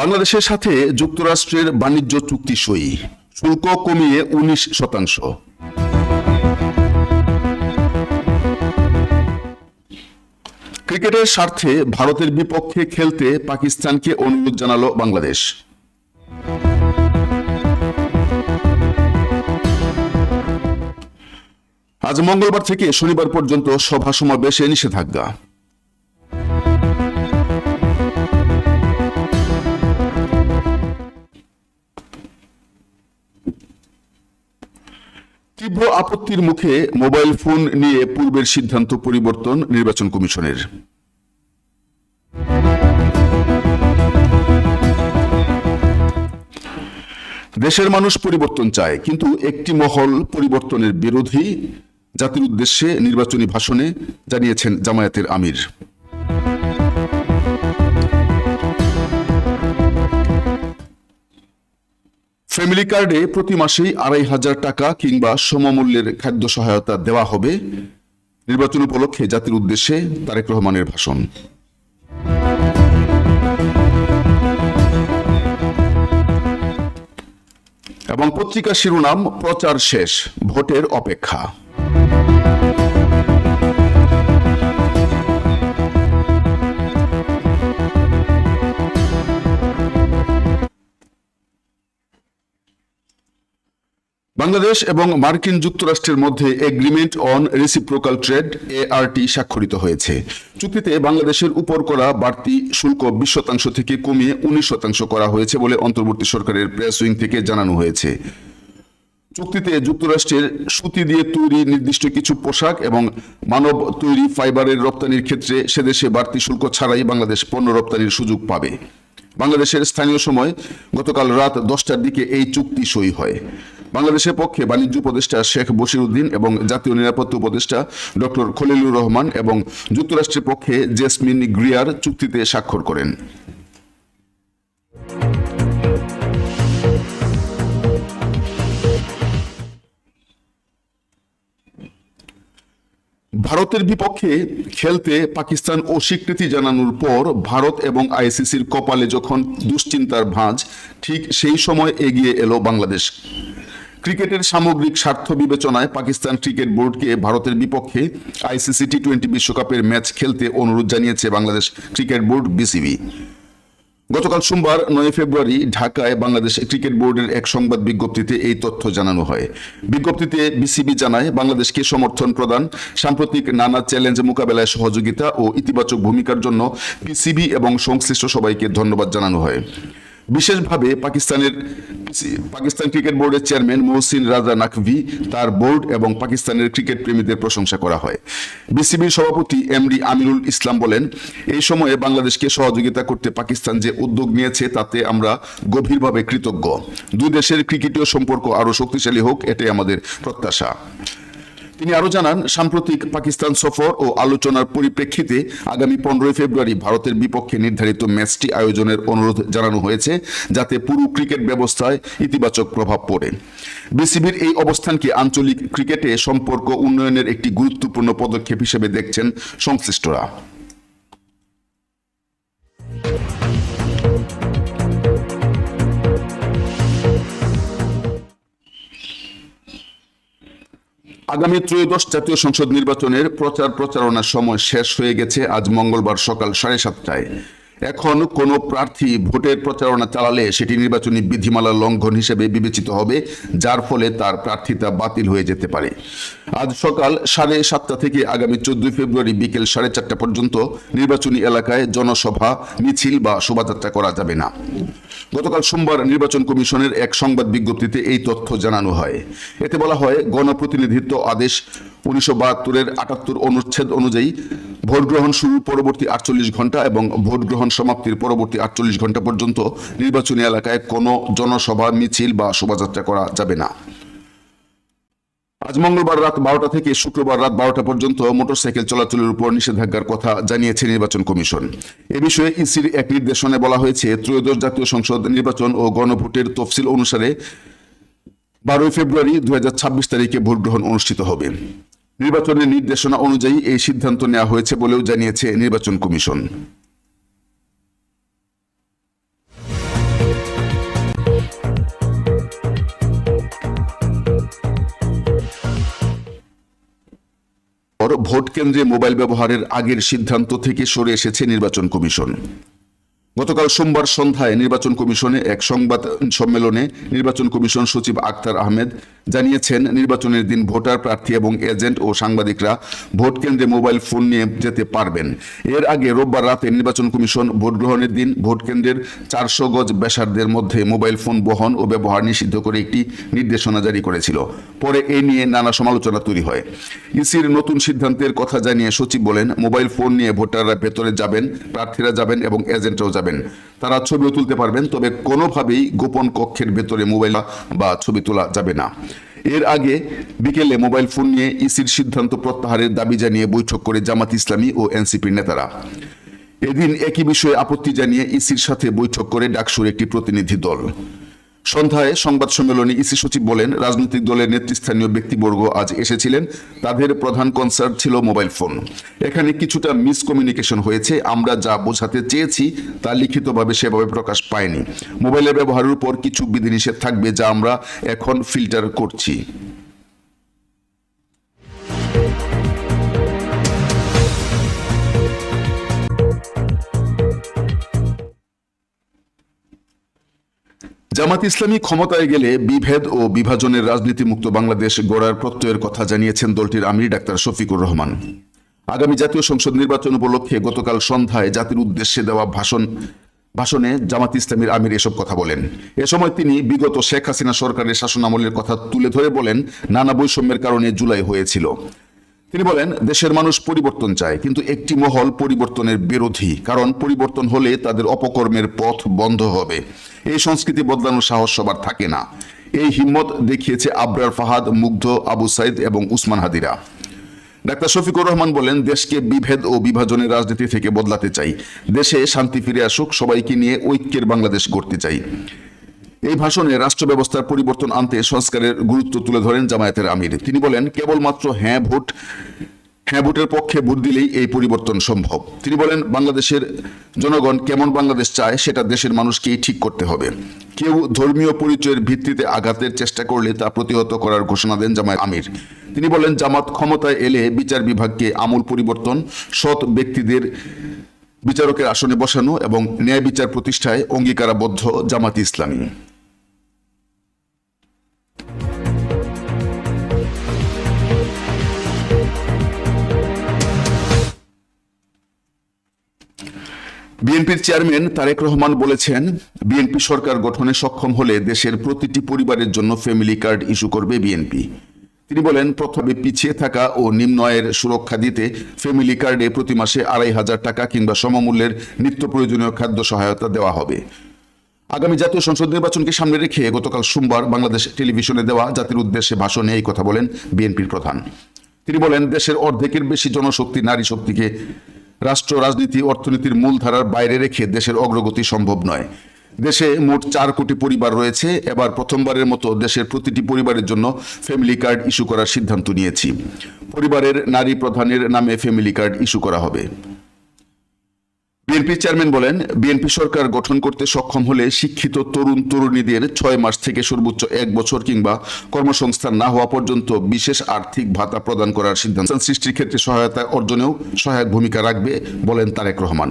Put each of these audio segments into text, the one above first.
বাংলাদেশের সাথে যুক্তরাষ্ট্রের বাণিজ্য চুক্তি সই। শুল্ক কমিয়ে উনিশ শতাংশ। ক্রিকেটের স্বার্থে ভারতের বিপক্ষে খেলতে পাকিস্তানকে অনুরোধ জানালো বাংলাদেশ। আজ মঙ্গলবার থেকে শনিবার পর্যন্ত সভা সমাবেশে নিষেধাজ্ঞা। তীব্র আপত্তির মুখে মোবাইল ফোন নিয়ে পূর্বের সিদ্ধান্ত পরিবর্তন নির্বাচন কমিশনের। দেশের মানুষ পরিবর্তন চায়, কিন্তু একটি মহল পরিবর্তনের বিরোধী জাতির উদ্দেশ্যে নির্বাচনী ভাষণে জানিয়েছেন জামায়াতের আমির। ফ্যামিলি কার্ডে প্রতি মাসেই আড়াই হাজার টাকা কিংবা সমমূল্যের খাদ্য সহায়তা দেওয়া হবে। নির্বাচন উপলক্ষে জাতির উদ্দেশ্যে তারেক রহমানের ভাষণ। এবং পত্রিকা শিরোনাম, প্রচার শেষ, ভোটের অপেক্ষা। বাংলাদেশ এবং মার্কিন যুক্তরাষ্ট্রের মধ্যে agreement on reciprocal trade A R T স্বাক্ষরিত হয়েছে। চুক্তিতে বাংলাদেশের উপর করা বাড়তি শুল্ক বিশ শতাংশ থেকে কমিয়ে উনিশ শতাংশ করা হয়েছে বলে অন্তর্বর্তী সরকারের প্রেস উইং থেকে জানানো হয়েছে। চুক্তিতে যুক্তরাষ্ট্রের সুতি দিয়ে তৈরি নির্দিষ্ট কিছু পোশাক এবং মানব তৈরি ফাইবারের রপ্তানির ক্ষেত্রে সেদেশে বাড়তি শুল্ক ছাড়াই বাংলাদেশ পণ্য রপ্তানির সুযোগ পাবে। বাংলাদেশের স্থানীয় সময় গতকাল রাত দশটার দিকে এই চুক্তি সই হয়। বাংলাদেশের পক্ষে বাণিজ্য উপদেষ্টা শেখ বশির উদ্দিন এবং জাতীয় নিরাপত্তা উপদেষ্টা ডক্টর খলিলুর রহমান এবং যুক্তরাষ্ট্রের পক্ষে জেসমিন গ্রিয়ার চুক্তিতে স্বাক্ষর করেন। ভারতের বিপক্ষে খেলতে পাকিস্তান অস্বীকৃতি জানানোর পর ভারত এবং আইসিসির কপালে যখন দুশ্চিন্তার ভাঁজ, ঠিক সেই সময় এগিয়ে এলো বাংলাদেশ। ক্রিকেটের সামগ্রিক স্বার্থ বিবেচনায় পাকিস্তান ক্রিকেট বোর্ডকে ভারতের বিপক্ষে আইসিসি টি টোয়েন্টি বিশ্বকাপের ম্যাচ খেলতে অনুরোধ জানিয়েছে বাংলাদেশ ক্রিকেট বোর্ড বিসিবি। গতকাল সোমবার নয় ফেব্রুয়ারি ঢাকায় বাংলাদেশ ক্রিকেট বোর্ডের এক সংবাদ বিজ্ঞপ্তিতে এই তথ্য জানানো হয়। বিজ্ঞপ্তিতে বিসিবি জানায়, বাংলাদেশকে সমর্থন প্রদান, সাম্প্রতিক নানা চ্যালেঞ্জ মোকাবেলায় সহযোগিতা ও ইতিবাচক ভূমিকার জন্য পিসিবি এবং সংশ্লিষ্ট সবাইকে ধন্যবাদ জানানো হয়। বিশেষভাবে পাকিস্তানের পাকিস্তান ক্রিকেট বোর্ডের চেয়ারম্যান মহসিন রাজা নাকভি তার বোর্ড এবং পাকিস্তানের ক্রিকেট প্রেমীদের প্রশংসা করা হয়। বিসিবির সভাপতি এমডি আমিরুল ইসলাম বলেন, এই সময়ে বাংলাদেশকে সহযোগিতা করতে পাকিস্তান যে উদ্যোগ নিয়েছে তাতে আমরা গভীরভাবে কৃতজ্ঞ। দুই দেশের ক্রিকেটীয় সম্পর্ক আরও শক্তিশালী হোক, এটাই আমাদের প্রত্যাশা। তিনি আরও জানান, সাম্প্রতিক পাকিস্তান সফর ও আলোচনার পরিপ্রেক্ষিতে আগামী পনেরোই ফেব্রুয়ারি ভারতের বিপক্ষে নির্ধারিত ম্যাচটি আয়োজনের অনুরোধ জানানো হয়েছে, যাতে পুরো ক্রিকেট ব্যবস্থায় ইতিবাচক প্রভাব পড়ে। বিসিবির এই অবস্থানকে আঞ্চলিক ক্রিকেটে সম্পর্ক উন্নয়নের একটি গুরুত্বপূর্ণ পদক্ষেপ হিসেবে দেখছেন সংশ্লিষ্টরা। আগামী ত্রয়োদশ জাতীয় সংসদ নির্বাচনের প্রচার প্রচারণার সময় শেষ হয়ে গেছে আজ মঙ্গলবার সকাল সাড়ে সাতটায়। এখন কোনো প্রার্থী ভোটের প্রচারণা চালালে সেটি নির্বাচনী বিধিমালা লঙ্ঘন হিসেবে বিবেচিত হবে, যার ফলে তার প্রার্থিতা বাতিল হয়ে যেতে পারে। আজ সকাল সাড়ে সাতটা থেকে আগামী চোদ্দই ফেব্রুয়ারি বিকেল সাড়ে চারটা পর্যন্ত নির্বাচনী এলাকায় জনসভা, মিছিল বা শোভাযাত্রা করা যাবে না। গতকাল সোমবার নির্বাচন কমিশনের এক সংবাদ বিজ্ঞপ্তিতে এই তথ্য জানানো হয়। এতে বলা হয়, গণপ্রতিনিধিত্ব আদেশ উনিশশো বাহাত্তরের আটাত্তর অনুচ্ছেদ অনুযায়ী ভোট গ্রহণ পরবর্তী আটচল্লিশ ঘণ্টা এবং ভোট গ্রহণ সমাপ্তির পরবর্তী আটচল্লিশ ঘণ্টা পর্যন্ত নির্বাচনী এলাকায় কোনো জনসভা, মিছিল বা শোভাযাত্রা করা যাবে না। আজ মঙ্গলবার রাত বারোটা থেকে শুক্রবার রাত বারোটা পর্যন্ত মোটরসাইকেল চলাচলের উপর নিষেধাজ্ঞার কথা জানিয়েছে নির্বাচন কমিশন। এ বিষয়ে ইসির এক নির্দেশনায় বলা হয়েছে, ত্রয়োদশ জাতীয় সংসদ নির্বাচন ও গণভোটের তফসিল অনুসারে বারোই ফেব্রুয়ারি দু হাজার ছাব্বিশ তারিখে ভোট গ্রহণ অনুষ্ঠিত হবে। নির্বাচনের নির্দেশনা অনুযায়ী এই সিদ্ধান্ত নেওয়া হয়েছে বলেও জানিয়েছে নির্বাচন কমিশন। ভোট কেন্দ্রে মোবাইল ব্যবহারের আগের সিদ্ধান্ত থেকে সরে এসেছে নির্বাচন কমিশন। গতকাল সোমবার সন্ধ্যায় নির্বাচন কমিশনে এক সংবাদ সম্মেলনে নির্বাচন কমিশন সচিব আক্তার আহমেদ জানিয়েছেন, নির্বাচনের দিন ভোটার প্রার্থী এবং এজেন্ট ও সাংবাদিকরা ভোট কেন্দ্রে মোবাইল ফোন নিয়ে যেতে পারবেন। এর আগে রোববার রাতে নির্বাচন কমিশন ভোট গ্রহণের দিন ভোট কেন্দ্রের চারশো গজ ব্যাসার্ধের মধ্যে মোবাইল ফোন বহন ও ব্যবহার নিষিদ্ধ করে একটি নির্দেশনা জারি করেছিল। পরে এ নিয়ে নানা সমালোচনা তৈরি হয়। ইসির নতুন সিদ্ধান্তের কথা জানিয়ে সচিব বলেন, মোবাইল ফোন নিয়ে ভোটাররা ভেতরে যাবেন, প্রার্থীরা যাবেন এবং এজেন্টরাও যাবেন। তারা ছবিও তুলতে পারবেন, তবে কোনোভাবেই গোপন কক্ষের ভেতরে মোবাইল বা ছবি তোলা যাবে না। এর আগে বিকেলে মোবাইল ফোন নিয়ে ইসির সিদ্ধান্ত প্রত্যাহারের দাবি জানিয়ে বৈঠক করে জামাত ইসলামী ও এনসিপির নেতারা। এদিন একই বিষয়ে আপত্তি জানিয়ে ইসির সাথে বৈঠক করে ডাকসুর একটি প্রতিনিধি দল। সন্ধ্যায় সংবাদ সম্মেলনে ইসি সচিব বলেন, রাজনৈতিক দলের নেতৃস্থানীয় ব্যক্তিবর্গ আজ এসেছিলেন। তাদের প্রধান কনসার্ট ছিল মোবাইল ফোন এখানে কিছুটা মিসকমিউনিকেশন হয়েছে। আমরা যা বোঝাতে চেয়েছি, তা লিখিতভাবে সেভাবে প্রকাশ পায়নি। মোবাইলের ব্যবহারের উপর কিছু বিধিনিষেধ থাকবে, যা আমরা এখন ফিল্টার করছি। জামাত ইসলামী ক্ষমতায় গেলে বিভেদ ও বিভাজনের রাজনীতি মুক্ত বাংলাদেশ গড়ার প্রত্যয়ের কথা জানিয়েছেন দলটির আমির ডাক্তার শফিকুর রহমান। আগামী জাতীয় সংসদ নির্বাচন উপলক্ষে গতকাল সন্ধ্যায় জাতির উদ্দেশ্যে দেওয়া ভাষণ, ভাষণে জামাত ইসলামীর আমির এসব কথা বলেন। এ সময় তিনি বিগত শেখ হাসিনা সরকারের শাসনামলের কথা তুলে ধরে বলেন, নানা বৈষম্যের কারণে জুলাই হয়েছিল। তিনি বলেন, দেশের মানুষ পরিবর্তন চায়, কিন্তু একটি মহল পরিবর্তনের বিরোধী, কারণ পরিবর্তন হলে তাদের অপকর্মের পথ বন্ধ হবে। এই সংস্কৃতি বদলানোর সাহস সবার থাকে না। এই হিম্মত দেখিয়েছে আবরার ফাহাদ, মুগ্ধ আবু সাইদ এবং উসমান হাদিরা। ডাক্তার শফিকুর রহমান বলেন, দেশকে বিভেদ ও বিভাজনের রাজনীতি থেকে বদলাতে চাই। দেশে শান্তি ফিরে আসুক, সবাইকে নিয়ে ঐক্যের বাংলাদেশ গড়তে চাই। এই ভাষণে রাষ্ট্র ব্যবস্থার পরিবর্তন আনতে সংস্কারের গুরুত্ব তুলে ধরেন জামায়াতের আমির। তিনি বলেন, কেবলমাত্র হ্যাঁ ভোট হ্যাঁ ভোটের পক্ষে ভোট দিলেই এই পরিবর্তন সম্ভব। তিনি বলেন, বাংলাদেশের জনগণ কেমন বাংলাদেশ চায় সেটা দেশের মানুষকেই ঠিক করতে হবে। কেউ ধর্মীয় পরিচয়ের ভিত্তিতে আঘাতের চেষ্টা করলে তা প্রতিহত করার ঘোষণা দেন জামায়াত আমির। তিনি বলেন, জামাত ক্ষমতায় এলে বিচার বিভাগকে আমূল পরিবর্তন, সৎ ব্যক্তিদের বিচারকের আসনে বসানো এবং ন্যায় বিচার প্রতিষ্ঠায় অঙ্গীকারাবদ্ধ জামাত ইসলামী। বিএনপির চেয়ারম্যান তারেক রহমান বলেছেন, বিএনপি সরকার গঠনে সক্ষম হলে দেশের প্রতিটি পরিবারের জন্য ফ্যামিলি কার্ড ইস্যু করবে বিএনপি। তিনি বলেন, প্রথমে পিছিয়ে থাকা ও নিম্ন আয়ের সুরক্ষা দিতে ফ্যামিলি কার্ডে প্রতি মাসে আড়াই হাজার টাকা কিংবা সমমূল্যের নিত্য প্রয়োজনীয় খাদ্য সহায়তা দেওয়া হবে। আগামী জাতীয় সংসদ নির্বাচনকে সামনে রেখে গতকাল সোমবার বাংলাদেশ টেলিভিশনে দেওয়া জাতির উদ্দেশ্যে ভাষণে এই কথা বলেন বিএনপির প্রধান। তিনি বলেন, দেশের অর্ধেকের বেশি জনশক্তি নারী শক্তিকে রাষ্ট্র, রাজনীতি, অর্থনীতির মূলধারার বাইরে রেখে দেশের অগ্রগতি সম্ভব নয়। দেশে মোট চার কোটি পরিবার রয়েছে। এবার প্রথমবারের মতো দেশের প্রতিটি পরিবারের জন্য ফ্যামিলি কার্ড ইস্যু করার সিদ্ধান্ত নিয়েছি। পরিবারের নারী প্রধানের নামে ফ্যামিলি কার্ড ইস্যু করা হবে। বিএনপি চেয়ারম্যান বলেন, বিএনপি সরকার গঠন করতে সক্ষম হলে শিক্ষিত তরুণ তরুণীদের ছয় মাস থেকে সর্বোচ্চ এক বছর কিংবা কর্মসংস্থান না হওয়া পর্যন্ত বিশেষ আর্থিক ভাতা প্রদান করার সিদ্ধান্ত সৃষ্টির ক্ষেত্রে সহায়তা অর্জনেও সহায়ক ভূমিকা রাখবে বলেন তারেক রহমান।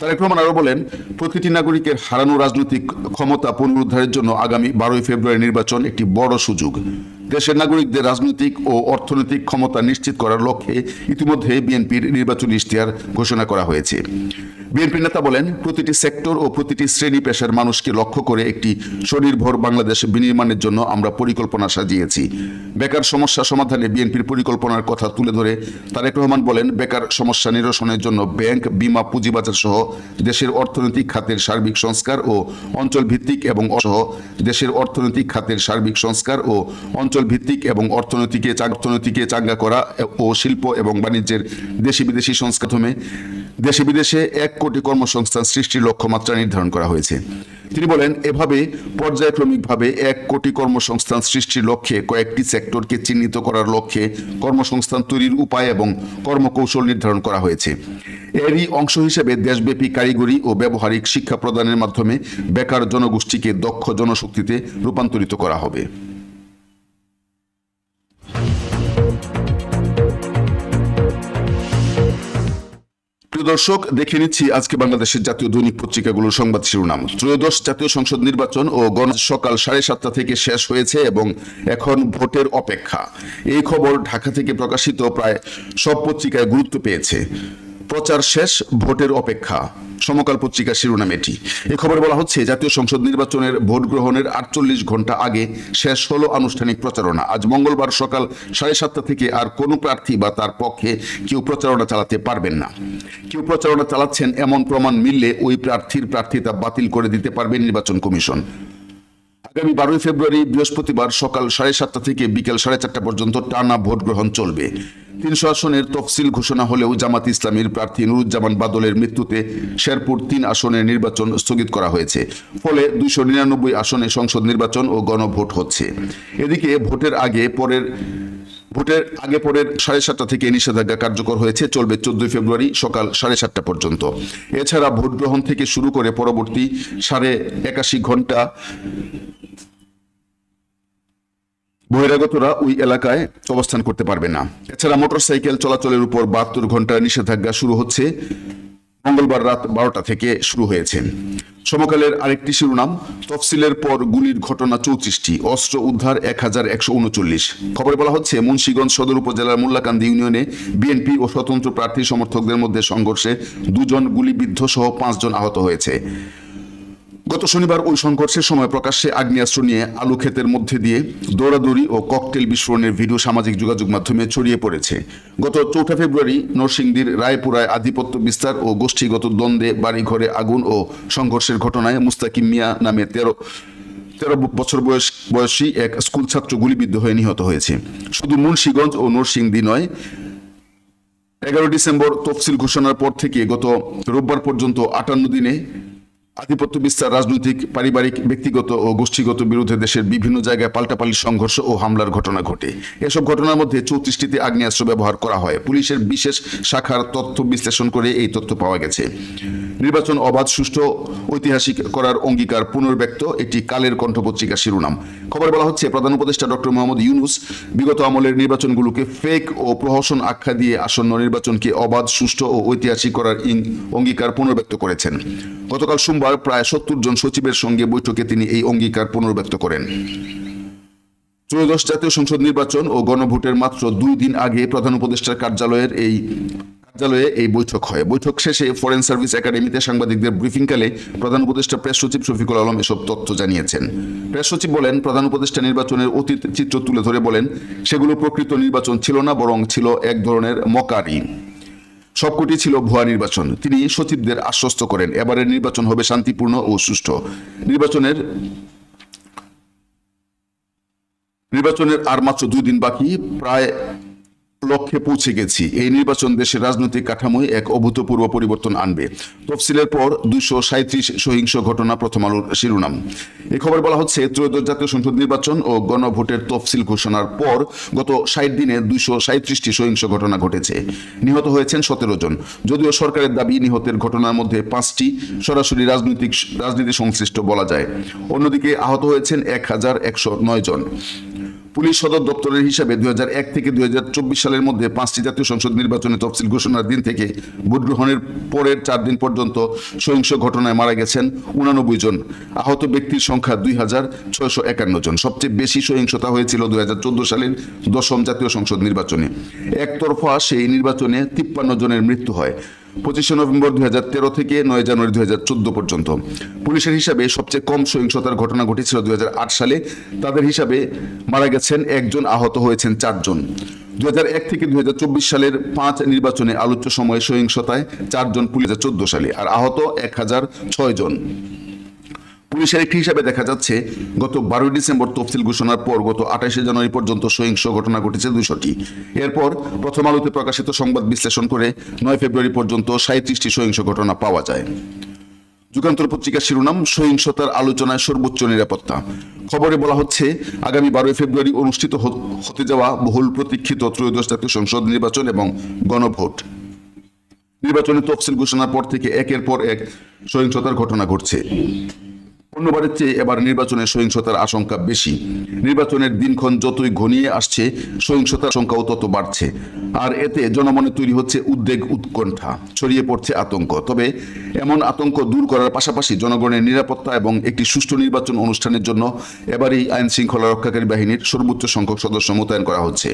তারেক রহমান আরও বলেন, প্রতিটি নাগরিকের হারানো রাজনৈতিক ক্ষমতা পুনরুদ্ধারের জন্য আগামী বারোই ফেব্রুয়ারি নির্বাচন একটি বড় সুযোগ। দেশের নাগরিকদের রাজনৈতিক ও অর্থনৈতিক ক্ষমতা নিশ্চিত করার লক্ষ্যে ইতিমধ্যে বিএনপির নির্বাচনী ইশতেহার ঘোষণা করা হয়েছে। বিএনপি নেতা বলেন, প্রতিটি সেক্টর ও প্রতিটি শ্রেণি পেশার মানুষকে লক্ষ্য করে একটি স্বনির্ভর বাংলাদেশ বিনির্মাণের জন্য আমরা পরিকল্পনা সাজিয়েছি। বেকার সমস্যা সমাধানে বিএনপির পরিকল্পনার কথা তুলে ধরে তারেক রহমান বলেন, বেকার সমস্যা নিরসনের জন্য ব্যাংক, বিমা, পুঁজিবাজার সহ দেশের অর্থনৈতিক খাতের সার্বিক সংস্কার ও অঞ্চল ভিত্তিক এবং সহ দেশের অর্থনৈতিক খাতের সার্বিক সংস্কার ও অঞ্চল ভিত্তিক এবং অর্থনৈতিকে অর্থনৈতিকে চাঙ্গা করা ও শিল্প এবং বাণিজ্যের দেশি বিদেশি সংস্কার মাধ্যমে দেশে বিদেশে এক কোটি কর্মসংস্থান সৃষ্টির লক্ষ্যমাত্রা নির্ধারণ করা হয়েছে। তিনি বলেন, এভাবে পর্যায়ক্রমিকভাবে এক কোটি কর্মসংস্থান সৃষ্টির লক্ষ্যে কয়েকটি সেক্টরকে চিহ্নিত করার লক্ষ্যে কর্মসংস্থান তৈরির উপায় এবং কর্মকৌশল নির্ধারণ করা হয়েছে। এরই অংশ হিসেবে দেশব্যাপী কারিগরি ও ব্যবহারিক শিক্ষা প্রদানের মাধ্যমে বেকার জনগোষ্ঠীকে দক্ষ জনশক্তিতে রূপান্তরিত করা হবে। প্রিয় দর্শক, দেখে নিচ্ছি আজকে বাংলাদেশের জাতীয় দৈনিক পত্রিকাগুলোর সংবাদ শিরোনাম। ত্রয়োদশ জাতীয় সংসদ নির্বাচন ও গণ সকাল সাড়ে সাতটা থেকে শেষ হয়েছে এবং এখন ভোটের অপেক্ষা। এই খবর ঢাকা থেকে প্রকাশিত প্রায় সব পত্রিকায় গুরুত্ব পেয়েছে। প্রচার শেষ, ভোটের অপেক্ষা। সমকাল পত্রিকা শিরোনাম এটি। এই খবরে বলা হচ্ছে, জাতীয় সংসদ নির্বাচনের ভোট গ্রহণের আটচল্লিশ ঘণ্টা আগে শেষ হলো আনুষ্ঠানিক প্রচারণা। আজ মঙ্গলবার সকাল সাড়ে সাতটা থেকে আর কোনো প্রার্থী বা তার পক্ষে কেউ প্রচারণা চালাতে পারবেন না। কেউ প্রচারণা চালাচ্ছেন, এমন প্রমাণ মিললে ওই প্রার্থীর প্রার্থিতা বাতিল করে দিতে পারবে নির্বাচন কমিশন। আগামী বারোই ফেব্রুয়ারি বৃহস্পতিবার সকাল সাড়ে সাতটা থেকে বিকেল সাড়ে চারটা পর্যন্ত টানা ভোট গ্রহণ চলবে। তিনশো আসনের তফসিল ঘোষণা হলেও জামাত ইসলামীর প্রার্থী নুরুজ্জামান বাদলের মৃত্যুতে শেরপুর তিন আসনের নির্বাচন স্থগিত করা হয়েছে। ফলে দুইশো নিরানব্বই আসনে সংসদ নির্বাচন ও গণভোট হচ্ছে। এদিকে ভোটের আগে পরের ভোটের আগে পরের সাড়ে সাতটা থেকে নিষেধাজ্ঞা কার্যকর হয়েছে, চলবে চোদ্দই ফেব্রুয়ারি সকাল সাড়ে সাতটা পর্যন্ত। এছাড়া ভোট গ্রহণ থেকে শুরু করে পরবর্তী সাড়ে একাশি ঘণ্টা বহিরাগতরা ওই এলাকায় অবস্থান করতে পারবে না। এছাড়া মোটরসাইকেল চলাচলের উপর বাহাত্তর ঘণ্টা নিষেধাজ্ঞা শুরু হচ্ছে। মঙ্গলবার রাত বারোটা থেকে শুরু হয়েছে। সমকালের আরেকটি শিরোনাম, তফসিলের পর গুলির ঘটনা চৌত্রিশটি, অস্ত্র উদ্ধার এক হাজার একশো উনচল্লিশ। খবরে বলা হচ্ছে, মুন্সীগঞ্জ সদর উপজেলার মোল্লাকান্দি ইউনিয়নে বিএনপি ও স্বতন্ত্র প্রার্থী সমর্থকদের মধ্যে সংঘর্ষে দুজন গুলিবিদ্ধ সহ পাঁচজন আহত হয়েছে। গত শনিবার ওই সংঘর্ষের সময় প্রকাশ্যে আগ্নেয়াস্ত্র নিয়ে আলু ক্ষেতের মধ্যে দিয়ে দৌড়াদৌড়ি ও ককটেল বিস্ফোরণের ভিডিও সামাজিক যোগাযোগ মাধ্যমে ছড়িয়ে পড়েছে। গত চৌঠা ফেব্রুয়ারি নরসিংদীর রায়পুরায় আধিপত্য বিস্তার ও গোষ্ঠীগত দ্বন্দ্বে বাড়িঘরে আগুন ও সংঘর্ষের ঘটনায় মুস্তাকিম মিয়া নামে তেরো তেরো বছর বয়স, বয়সী এক স্কুল ছাত্র গুলিবিদ্ধ হয়ে নিহত হয়েছে। শুধু মুন্সীগঞ্জ ও নরসিংদী নয়, এগারো ডিসেম্বর তফসিল ঘোষণার পর থেকে গত রোববার পর্যন্ত আটান্ন দিনে আধিপত্য বিস্তার, রাজনৈতিক, পারিবারিক, ব্যক্তিগত ও গোষ্ঠীগত বিরুদ্ধে দেশের বিভিন্ন জায়গায় পাল্টাপাল্টি সংঘর্ষ ও হামলার ঘটনা ঘটে। এসব ঘটনার মধ্যে চৌত্রিশটিতে আগ্নেয়াস্ত্র ব্যবহার করা হয়। পুলিশের বিশেষ শাখার তথ্য বিশ্লেষণ করে এই তথ্য পাওয়া গেছে। নির্বাচন অবাধ, সুষ্ঠু, ঐতিহাসিক করার অঙ্গীকার পুনর্ব্যক্ত একটি কালের কণ্ঠ পত্রিকা শিরোনাম। খবর বলা হচ্ছে, প্রধান উপদেষ্টা ডক্টর মোহাম্মদ ইউনুস বিগত আমলের নির্বাচনগুলোকে ফেক ও প্রহসন আখ্যা দিয়ে আসন্ন নির্বাচনকে অবাধ, সুষ্ঠু ও ঐতিহাসিক করার অঙ্গীকার পুনর্ব্যক্ত করেছেন। গতকাল সোমবার প্রায় সত্তর জন সচিবের সঙ্গে বৈঠকে তিনি এই অঙ্গীকার পুনর্ব্যক্ত করেন। ত্রয়োদশ জাতীয় সংসদ নির্বাচন ও গণভোটের মাত্র দুই দিন আগে প্রধান উপদেষ্টার কার্যালয়ের এই কার্যালয়ে এই বৈঠক হয়। বৈঠক শেষে ফরেন সার্ভিস একাডেমিতে সাংবাদিকদের ব্রিফিংকালে প্রধান উপদেষ্টা প্রেস সচিব শফিকুল আলম এসব তথ্য জানিয়েছেন। প্রেস সচিব বলেন, প্রধান উপদেষ্টা নির্বাচনের অতীত চিত্র তুলে ধরে বলেন, সেগুলো প্রকৃত নির্বাচন ছিল না, বরং ছিল এক ধরনের মকারি। সবকটি ছিল ভুয়া নির্বাচন। তিনি সচিবদের আশ্বস্ত করেন। এবারের নির্বাচন হবে শান্তিপূর্ণ ও সুষ্ঠু। নির্বাচনের নির্বাচনের আর মাত্র দুই দিন বাকি। প্রায় লক্ষ্যে পৌঁছে গেছি। এই নির্বাচন দেশের রাজনৈতিক কাঠামোয় এক অভূতপূর্ব পরিবর্তন আনবে। তফসিলের পর দুইশো সাঁত্রিশ সহিংস ঘটনা প্রথম আলোর শিরোনাম। এ খবর বলা হচ্ছে, ত্রয়োদশ জাতীয় সংসদ নির্বাচন ও গণভোটের তফসিল ঘোষণার পর গত ষাট দিনে দুইশো সাঁত্রিশটি সহিংস ঘটনা ঘটেছে। নিহত হয়েছেন সতেরো জন। যদিও সরকারের দাবি, নিহতের ঘটনার মধ্যে পাঁচটি সরাসরি রাজনৈতিক, রাজনীতি সংশ্লিষ্ট বলা যায়। অন্যদিকে আহত হয়েছেন এক হাজার একশো নয় জন। পুলিশ সদর দপ্তরের হিসাবে দুই থেকে দুই সালের মধ্যে পাঁচটি জাতীয় সংসদ নির্বাচনে তফসিল ঘোষণার দিন থেকে ভোট গ্রহণের পরের চার দিন পর্যন্ত সহিংস ঘটনায় মারা গেছেন উনানব্বই জন। আহত ব্যক্তির সংখ্যা দুই হাজার ছয়শো একান্ন জন। সবচেয়ে বেশি সহিংসতা হয়েছিল দুই হাজার চোদ্দ সালের দশম জাতীয় সংসদ নির্বাচনে। একতরফা সেই নির্বাচনে তিপ্পান্ন জনের মৃত্যু হয়। পঁচিশে নভেম্বর দুই হাজার তেরো থেকে নয় জানুয়ারি দুই হাজার চোদ্দ পর্যন্ত। পুলিশের হিসাবে সবচেয়ে কম সহিংসতার ঘটনা ঘটেছিল দুই হাজার আট সালে। তাদের হিসাবে মারা গেছেন একজন, আহত হয়েছেন চারজন। হাজার এক থেকে দুই হাজার চব্বিশ সালের পাঁচ নির্বাচনে আলোচ্য সময়ে সহিংসতায় চারজন পুলিশ চোদ্দ সালে, আর আহত এক হাজার ছয় জন। পুলিশের একটি হিসাবে দেখা যাচ্ছে, গত বারোই ডিসেম্বর তফসিল ঘোষণার পর গত আঠাশে জানুয়ারি পর্যন্ত সহিংস ঘটনা ঘটেছে দুশোটি এরপর প্রথম আলোতে প্রকাশিত সংবাদ বিশ্লেষণ করে নয় ফেব্রুয়ারি পর্যন্ত সাঁত্রিশটি সহিংস ঘটনা পাওয়া যায়। যুগান্তর পত্রিকার শিরোনাম, সহিংসতার আলোচনায় সর্বোচ্চ নিরাপত্তা। খবরে বলা হচ্ছে, আগামী বারোই ফেব্রুয়ারি অনুষ্ঠিত হতে যাওয়া বহুল প্রতীক্ষিত ত্রয়োদশ জাতীয় সংসদ নির্বাচন এবং গণভোট। নির্বাচনে তফসিল ঘোষণার পর থেকে একের পর এক সহিংসতার ঘটনা ঘটছে। অন্যবারের চেয়ে এবার নির্বাচনের সহিংসতার আশঙ্কা বেশি। নির্বাচনের দিনক্ষণ যতই ঘনিয়ে আসছে, সহিংসতার সংখ্যাও তত বাড়ছে। আর এতে জনমনে তৈরি হচ্ছে উদ্বেগ, উৎকণ্ঠা। ছড়িয়ে পড়ছে আতঙ্ক। তবে এমন আতঙ্ক দূর করার পাশাপাশি জনগণের নিরাপত্তা এবং একটি সুষ্ঠু নির্বাচন অনুষ্ঠানের জন্য এবারই আইন শৃঙ্খলা রক্ষাকারী বাহিনীর সর্বোচ্চ সংখ্যক সদস্য মোতায়েন করা হচ্ছে।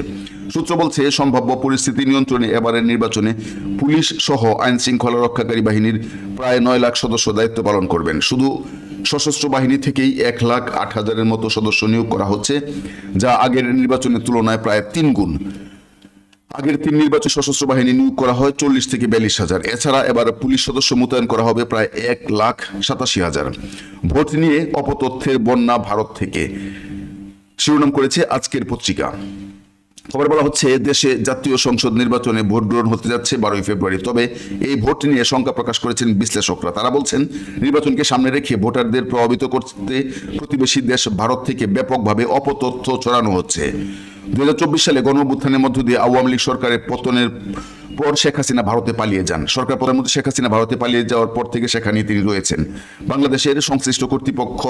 সূত্র বলছে, সম্ভাব্য পরিস্থিতি নিয়ন্ত্রণে এবারের নির্বাচনে পুলিশ সহ আইন শৃঙ্খলা রক্ষাকারী বাহিনীর প্রায় নয় লাখ সদস্য দায়িত্ব পালন করবেন। শুধু সশস্ত্র বাহিনী থেকেই এক লাখ আট হাজারের মতো সদস্য নিয়োগ করা হচ্ছে, যা আগের নির্বাচনের তুলনায় প্রায় তিন গুণ। আগের তিন নির্বাচন সশস্ত্র বাহিনী নিয়োগ করা হয় চল্লিশ থেকে বিয়াল্লিশ হাজার। এছাড়া এবার পুলিশ সদস্য মোতায়েন করা হবে প্রায় এক লাখ সাতাশি হাজার। ভোট নিয়ে অপতথ্যের বন্যা ভারত থেকে। শিরোনাম করেছে আজকের পত্রিকা। খবর বলা হচ্ছে, দেশে জাতীয় সংসদ নির্বাচনে ভোট গ্রহণ হতে যাচ্ছে বারোই ফেব্রুয়ারি। তবে এই ভোট নিয়ে শঙ্কা প্রকাশ করেছেন বিশ্লেষকরা। তারা বলছেন, নির্বাচনকে সামনে রেখে ভোটারদের প্রভাবিত করতে প্রতিবেশী দেশ ভারত থেকে ব্যাপকভাবে অপতথ্য ছড়ানো হচ্ছে। দুই হাজার চব্বিশ সালে গণ মধ্য দিয়ে আওয়ামী লীগ সরকারের পতনের পর শেখ হাসিনা ভারতে পালিয়ে যান। সরকার প্রধানমন্ত্রী শেখ হাসিনা ভারতে পালিয়ে যাওয়ার পর থেকে সেখানে তিনি রয়েছেন। বাংলাদেশের সংশ্লিষ্ট কর্তৃপক্ষ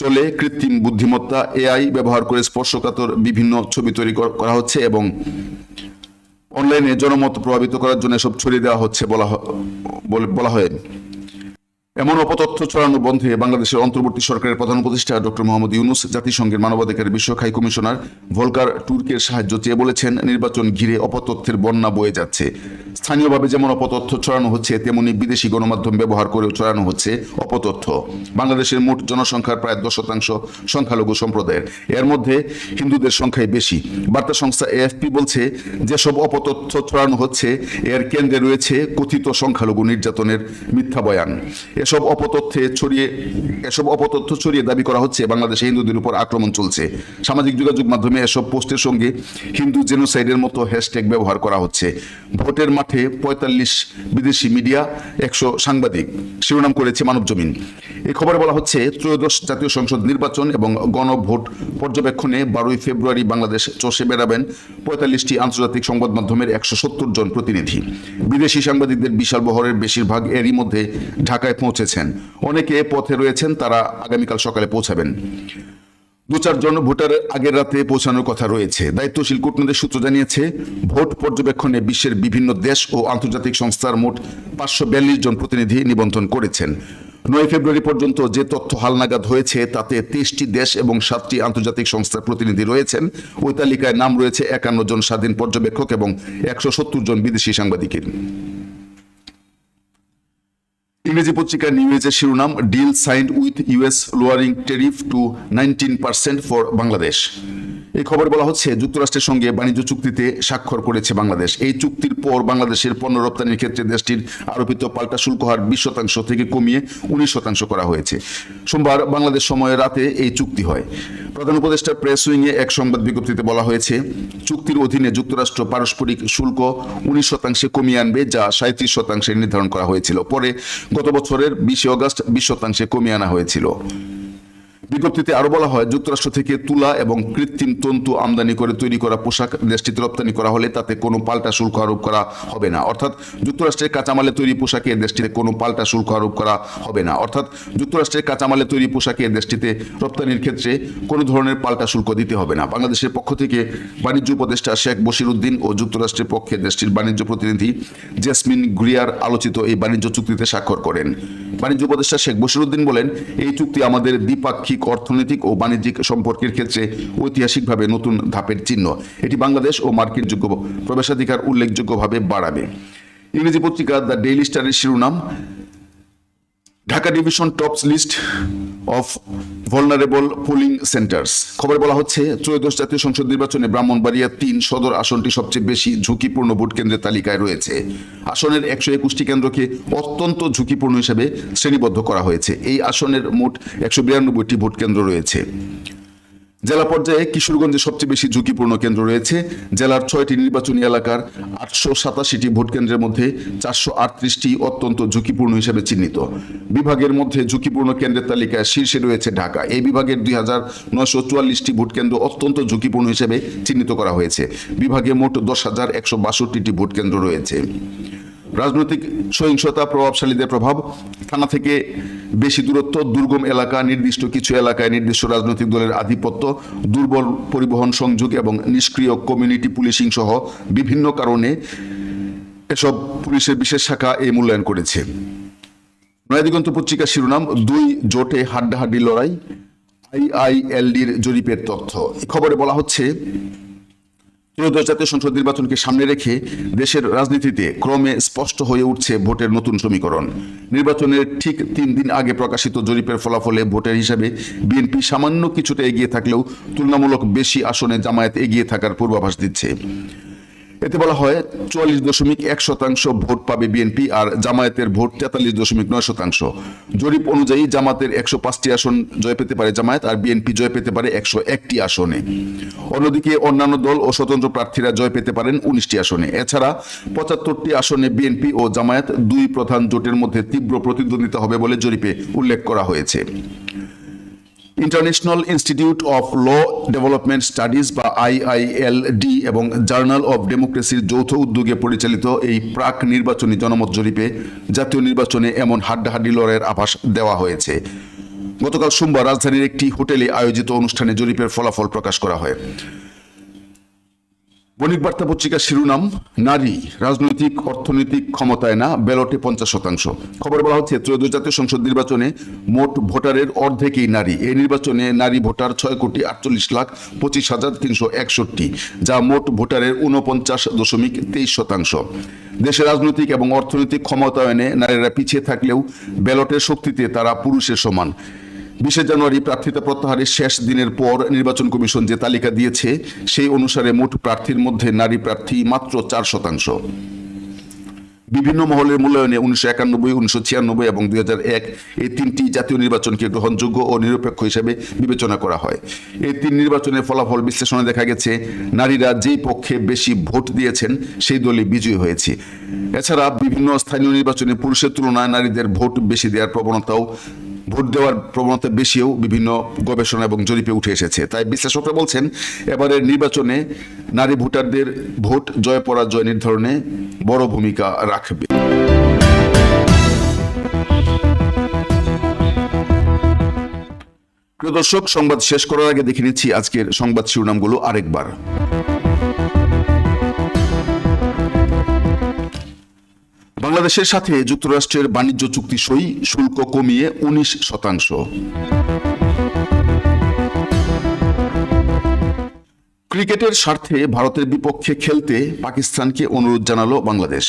চলে কৃত্রিম বুদ্ধিমত্তা, এআই ব্যবহার করে স্পর্শকাতর বিভিন্ন ছবি তৈরি করা হচ্ছে এবং অনলাইনে জনমত প্রভাবিত করার জন্য সব ছড়িয়ে দেওয়া হচ্ছে বলা বলা হয়। এমন অপতথ্য ছড়ানো বন্ধে বাংলাদেশের অন্তর্বর্তী সরকারের প্রধান উপদেষ্টা ডক্টর মোহাম্মদ ইউনুস, জাতিসংঘের মানবাধিকার বিষয়ক হাই কমিশনার ভোলকার টুর্কের সাহায্য চেয়ে বলেছেন, নির্বাচন ঘিরে অপতথ্যের বন্যা বয়ে যাচ্ছে। স্থানীয়ভাবে যেমন অপতথ্য ছড়ানো হচ্ছে, তেমনি বিদেশি গণমাধ্যম ব্যবহার করেও ছড়ানো হচ্ছে অপতথ্য। বাংলাদেশের মোট জনসংখ্যার প্রায় দশ শতাংশ সংখ্যালঘু সম্প্রদায়ের। এর মধ্যে হিন্দুদের সংখ্যাই বেশি। বার্তা সংস্থা এএফপি বলছে, যেসব অপতথ্য ছড়ানো হচ্ছে, এর কেন্দ্রে রয়েছে কথিত সংখ্যালঘু নির্যাতনের মিথ্যা বয়ান। এসব অপতথ্যে ছড়িয়ে, এসব অপতথ্য ছড়িয়ে দাবি করা হচ্ছে, বাংলাদেশে হিন্দুদের উপর আক্রমণ চলছে। সামাজিক যোগাযোগ মাধ্যমে এসব পোস্টের সঙ্গে হিন্দু জেনোসাইডের মতো হ্যাশট্যাগ ব্যবহার করা হচ্ছে। ভোটের মাঠে পঁয়তাল্লিশ বিদেশি মিডিয়া, একশো সাংবাদিক শিরোনাম করেছে মানব জমিন। এই খবরে বলা হচ্ছে, ত্রয়োদশ জাতীয় সংসদ নির্বাচন এবং গণভোট পর্যবেক্ষণে বারোই ফেব্রুয়ারি বাংলাদেশ চষে বেড়াবেন পঁয়তাল্লিশটি আন্তর্জাতিক সংবাদ মাধ্যমের একশো সত্তর জন প্রতিনিধি। বিদেশি সাংবাদিকদের বিশাল বহরের বেশিরভাগ এরই মধ্যে ঢাকায় পৌঁছেছেন। অনেকে পথে রয়েছেন, তারা আগামীকাল সকালে পৌঁছাবেন। দু চারজন ভোটার আগের রাতে পৌঁছানোর কথা রয়েছে। দায়িত্বশীল কূটনীতির সূত্র জানিয়েছে, ভোট পর্যবেক্ষণে বিশ্বের বিভিন্ন দেশ ও আন্তর্জাতিক সংস্থার মোট পাঁচশো বিয়াল্লিশ জন প্রতিনিধি নিবন্ধন করেছেন। নয় ফেব্রুয়ারি পর্যন্ত যে তথ্য হালনাগাদ হয়েছে, তাতে তেইশটি দেশ এবং সাতটি আন্তর্জাতিক সংস্থার প্রতিনিধি রয়েছেন। ওই তালিকায় নাম রয়েছে একান্ন জন স্বাধীন পর্যবেক্ষক এবং একশো সত্তর জন বিদেশি সাংবাদিকের। ইংরেজি পত্রিকা নিউজের শিরোনাম, deal signed with US lowering tariff to nineteen percent for Bangladesh. এই খবর বলা হচ্ছে, যুক্তরাষ্ট্রের সঙ্গে বাণিজ্য চুক্তিতে স্বাক্ষর করেছে বাংলাদেশ। এই চুক্তির পর বাংলাদেশের পণ্য রপ্তানির ক্ষেত্রে দেশটির আরোপিত পাল্টা শুল্ক হার বিশ শতাংশ থেকে কমিয়ে উনিশ শতাংশ করা হয়েছে। সোমবার বাংলাদেশ সময় রাতে এই চুক্তি হয়। প্রধান উপদেষ্টা প্রেস উইংয়ে এক সংবাদ বিজ্ঞপ্তিতে বলা হয়েছে, চুক্তির অধীনে যুক্তরাষ্ট্র পারস্পরিক শুল্ক উনিশ শতাংশে কমিয়ে আনবে, যা সাঁত্রিশ শতাংশে নির্ধারণ করা হয়েছিল। পরে গত বছরের বিশে অগাস্ট বিশ শতাংশে কমিয়ে আনা হয়েছিল। বিজ্ঞপ্তিতে আরও বলা হয়, যুক্তরাষ্ট্র থেকে তুলা এবং কৃত্রিম তন্তু আমদানি করে তৈরি করা পোশাক দেশটিতে রপ্তানি করা হলে তাতে কোনো পাল্টা শুল্ক আরোপ করা হবে না। অর্থাৎ যুক্তরাষ্ট্রের কাঁচামালে তৈরি পোশাকে দেশটিতে কোনো পাল্টা শুল্ক আরোপ করা হবে না। অর্থাৎ যুক্তরাষ্ট্রের কাঁচামালে তৈরি পোশাকে দেশটিতে রপ্তানির ক্ষেত্রে কোনো ধরনের পাল্টা শুল্ক দিতে হবে না। বাংলাদেশের পক্ষ থেকে বাণিজ্য উপদেষ্টা শেখ বশির উদ্দিন ও যুক্তরাষ্ট্রের পক্ষে দেশটির বাণিজ্য প্রতিনিধি জেসমিন গ্রিয়ার আলোচিত এই বাণিজ্য চুক্তিতে স্বাক্ষর করেন। বাণিজ্য উপদেষ্টা শেখ বশির উদ্দিন বলেন, এই চুক্তি আমাদের দ্বিপাক্ষিক অর্থনৈতিক ও বাণিজ্যিক সম্পর্কের ক্ষেত্রে ঐতিহাসিকভাবে নতুন ধাপের চিহ্ন। এটি বাংলাদেশ ও মার্কিন যোগ্য প্রবেশাধিকার উল্লেখযোগ্যভাবে বাড়াবে। ইংরেজি পত্রিকা দ্য ডেইলি স্টারের শিরোনাম Dhaka division tops list of vulnerable polling centres খবরে বলা হচ্ছে, ত্রয়োদশ জাতীয় সংসদ নির্বাচনে ব্রাহ্মণবাড়িয়া তিন সদর আসনটি সবচেয়ে বেশি ঝুঁকিপূর্ণ ভোট কেন্দ্রের তালিকায় রয়েছে। আসনের একশো একুশটি কেন্দ্রকে অত্যন্ত ঝুঁকিপূর্ণ হিসেবে শ্রেণীবদ্ধ করা হয়েছে। এই আসনের মোট একশো বিরানব্বইটি ভোট কেন্দ্র রয়েছে। জেলা পর্যায়ে কিশোরগঞ্জে সবচেয়ে বেশি ঝুঁকিপূর্ণ কেন্দ্র রয়েছে। জেলার ছয়টি নির্বাচনী এলাকার আটশো সাতাশিটি ভোট কেন্দ্রের মধ্যে চারশো আটত্রিশটি অত্যন্ত ঝুঁকিপূর্ণ হিসেবে চিহ্নিত। বিভাগের মধ্যে ঝুঁকিপূর্ণ কেন্দ্রের তালিকায় শীর্ষে রয়েছে ঢাকা। এই বিভাগের দুই হাজার নয়শো চুয়াল্লিশটি ভোট কেন্দ্র অত্যন্ত ঝুঁকিপূর্ণ হিসেবে চিহ্নিত করা হয়েছে। বিভাগে মোট দশ হাজার একশো বাষট্টিটি ভোট কেন্দ্র রয়েছে। রাজনৈতিক সহিংসতা প্রভাবশালীদের প্রভাব, থানা থেকে বেশি দূরত্ব, দুর্গম এলাকা, নির্দিষ্ট কিছু এলাকায় নির্দিষ্ট রাজনৈতিক দলের আধিপত্য, দুর্বল পরিবহন সংযোগ এবং নিষ্ক্রিয় কমিউনিটি পুলিশিং সহ বিভিন্ন কারণে এসব পুলিশের বিশেষ শাখা এই মূল্যায়ন করেছে। নয়াদিগন্ত পত্রিকার শিরোনাম, দুই জোটে হাড্ডাহাড্ডি লড়াই, আইআইএলডির জরিপের তথ্য। খবরে বলা হচ্ছে ত্রয়োদশ জাতীয় সংসদ নির্বাচনকে সামনে রেখে দেশের রাজনীতিতে ক্রমে স্পষ্ট হয়ে উঠছে ভোটের নতুন সমীকরণ। নির্বাচনের ঠিক তিন দিন আগে প্রকাশিত জরিপের ফলাফলে ভোটের হিসাবে বিএনপি সামান্য কিছুটা এগিয়ে থাকলেও তুলনামূলক বেশি আসনে জামায়াত এগিয়ে থাকার পূর্বাভাস দিচ্ছে। এতে বলা হয় চুয়াল্লিশ দশমিক এক শতাংশ ভোট পাবে বিএনপি আর জামায়াতের ভোট তেতাল্লিশ দশমিক নয় শতাংশ। জরিপ অনুযায়ী জামাতের একশো পাঁচটি আসন জয় পেতে পারে জামায়াত আর বিএনপি জয় পেতে পারে একশো একটি আসনে। অন্যদিকে অন্যান্য দল ও স্বতন্ত্র প্রার্থীরা জয় পেতে পারেন উনিশটি আসনে। এছাড়া পঁচাত্তরটি আসনে বিএনপি ও জামায়াত দুই প্রধান জোটের মধ্যে তীব্র প্রতিদ্বন্দ্বিতা হবে বলে জরিপে উল্লেখ করা হয়েছে। International institute of law development studies বা আইআইএলডি এবং জার্নাল অফ ডেমোক্রেসির যৌথ উদ্যোগে পরিচালিত এই প্রাক নির্বাচনী জনমত জরিপে জাতীয় নির্বাচনে এমন হাড্ডাহাড্ডি লড়াইয়ের আভাস দেওয়া হয়েছে। গতকাল সোমবার রাজধানীর একটি হোটেলে আয়োজিত অনুষ্ঠানে জরিপের ফলাফল প্রকাশ করা হয়। বণিক বার্তা পত্রিকার শিরোনাম, নারী, রাজনৈতিক, অর্থনৈতিক ক্ষমতায় না, ব্যালটে পঞ্চাশ শতাংশ। খবর বলা হচ্ছে, ত্রয়োদশ জাতীয় সংসদ নির্বাচনে মোট ভোটারের অর্ধেকই নারী। এই নির্বাচনে নারী ভোটার ছয় কোটি আটচল্লিশ লাখ পঁচিশ হাজার তিনশো একষট্টি, যা মোট ভোটারের উনপঞ্চাশ দশমিক তেইশ শতাংশ। দেশের রাজনৈতিক এবং অর্থনৈতিক ক্ষমতায়নে নারীরা পিছিয়ে থাকলেও ব্যালটের শক্তিতে তারা পুরুষের সমান। বিশে জানুয়ারি প্রার্থিতা প্রত্যাহারের শেষ দিনের পর নির্বাচন কমিশন যে তালিকা দিয়েছে, সেই অনুসারে মোট প্রার্থীর মধ্যে নারী প্রার্থী মাত্র চার শতাংশ। বিভিন্ন মহলের মূল্যায়নে উনিশশো একানব্বই, উনিশশো ছিয়ানব্বই এবং দুই এক এই তিনটি জাতীয় নির্বাচনকে গ্রহণযোগ্য ও নিরপেক্ষ হিসেবে বিবেচনা করা হয়। এই তিন নির্বাচনের ফলাফল বিশ্লেষণে দেখা গেছে, নারীরা যেই পক্ষে বেশি ভোট দিয়েছেন, সেই দলই বিজয়ী হয়েছে। এছাড়া বিভিন্ন স্থানীয় নির্বাচনে পুরুষের তুলনায় নারীদের ভোট বেশি দেওয়ার প্রবণতাও ভোট দেওয়ার প্রবণতা বেশিও বিভিন্ন গবেষণা এবং জরিপে উঠে এসেছে। তাই বিশ্লেষকরা বলছেন এবারের নির্বাচনে নারী ভোটারদের ভোট জয় পরাজয় নির্ধারণে বড় ভূমিকা রাখবে। প্রিয় দর্শক, সংবাদ শেষ করার আগে দেখে নিচ্ছি আজকের সংবাদ শিরোনামগুলো আরেকবার। বাংলাদেশের সাথে যুক্তরাষ্ট্রের বাণিজ্য চুক্তি সই শুল্ক কমিয়ে উনিশ শতাংশ। ক্রিকেটের স্বার্থে ভারতের বিপক্ষে খেলতে পাকিস্তানকে অনুরোধ জানালো বাংলাদেশ।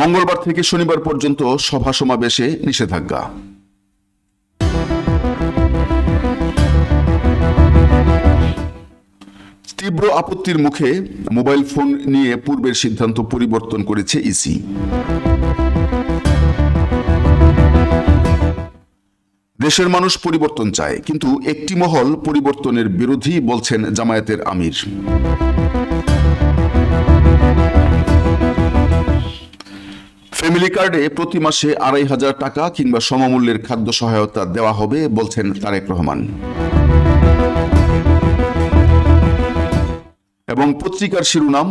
মঙ্গলবার থেকে শনিবার পর্যন্ত সভা সমাবেশে নিষেধাজ্ঞা। তীব্র আপত্তির মুখে মোবাইল ফোন নিয়ে পূর্বের সিদ্ধান্ত পরিবর্তন করেছে ইসি। দেশের মানুষ পরিবর্তন চায়, কিন্তু একটি মহল পরিবর্তনের বিরোধী বলছেন জামায়াতের আমির। ফ্যামিলি কার্ডে প্রতি মাসে আড়াই হাজার টাকা কিংবা সমমূল্যের খাদ্য সহায়তা দেওয়া হবে বলছেন তারেক রহমান। এবং পত্রিকার শিরোনাম,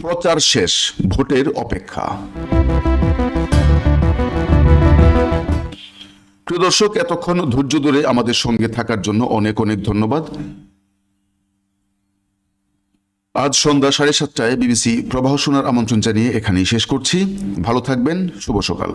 প্রচার শেষ, ভোটের অপেক্ষা। প্রিয় দর্শক, এতক্ষণ ধৈর্য ধরে আমাদের সঙ্গে থাকার জন্য অনেক অনেক ধন্যবাদ। আজ সন্ধ্যা সাড়ে সাতটায় বিবিসি প্রবাহ শোনার আমন্ত্রণ জানিয়ে এখানেই শেষ করছি। ভালো থাকবেন, শুভ সকাল।